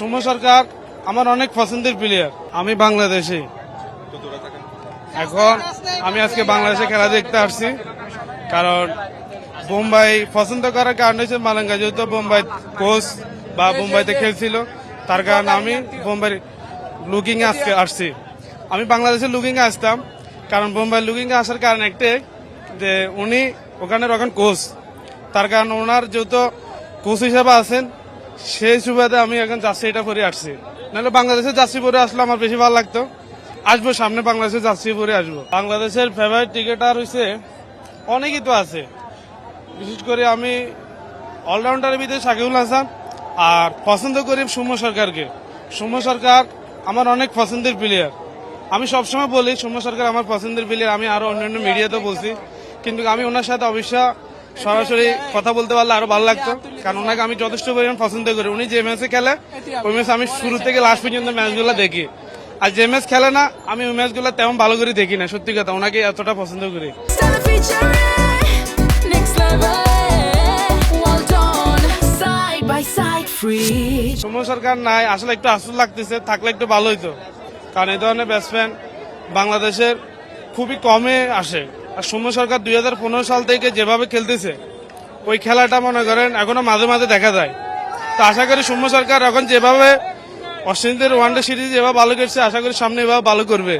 সৌম্য সরকার আমার অনেক পছন্দের প্লেয়ার আমি বাংলাদেশে। এখন আমি আজকে বাংলাদেশে খেলা দেখতে আসছি, কারণ বোম্বাই পছন্দ করার কারণ হচ্ছে মালাঙ্গা, যেহেতু বোম্বাই কোচ বা বোম্বাইতে খেলছিল, তার কারণে আমি বোম্বাই লুকিং আজকে আসছি। আমি বাংলাদেশে লুকিং আসতাম, কারণ বোম্বাই লুকিং আসার কারণ একটাই, যে উনি ওখানে এখন কোচ তার কারণ ওনার যেহেতু কোচ হিসাবে আছেন সেই সুবাদে আমি এখন জার্সি এটা পরে আসছি। নাহলে বাংলাদেশের জার্সি পরে আসলে আমার বেশি ভালো লাগতো। আসব সামনে বাংলাদেশের জার্সি পরে আসব। বাংলাদেশের ফেভারিট ক্রিকেটার হয়েছে অনেকই তো আছে। বিশেষ করে আমি অলরাউন্ডারের ভিতরে শাকিবুল হাসান আর পছন্দ করি সৌম্য সরকারকে। সৌম্য সরকার আমার অনেক পছন্দের প্লেয়ার আমি সবসময় বলি, সৌম্য সরকার আমার পছন্দের প্লেয়ার আমি আরও অন্যান্য মিডিয়াতেও বলছি। কিন্তু আমি ওনার সাথে অবশ্য সরাসরি কথা বলতে পারলে আরও ভালো লাগতো। কারণ ওনাকে আমি যথেষ্ট পরিমাণ পছন্দ করি। উনি যে ম্যাচে খেলে ওই ম্যাচ আমি শুরু থেকে লাস্ট পর্যন্ত ম্যাচগুলো দেখি। আর যে ম্যাচ খেলে না আমি ওই ম্যাচগুলো তেমন ভালো করে দেখি না। সত্যি কথা ওনাকে এতটা পছন্দ করি. সৌম্য সরকার নাই আসলে একটু আসল লাগতেছে থাকলে একটু ভালো হইতো। কারণ এই ধরনের ব্যাটসম্যান বাংলাদেশের খুবই কমে আসে। আর সৌম্য সরকার দুই হাজার পনেরো সাল থেকে যেভাবে খেলতেছে, ওই খেলাটা মনে করেন এখনও মাঝে মাঝে দেখা যায়। তো আশা করি সৌম্য সরকার এখন যেভাবে অস্ট্রেলিয়াদের ওয়ানডে সিরিজ এভাবে ভালো করছে আশা করি সামনে এভাবে ভালো করবে।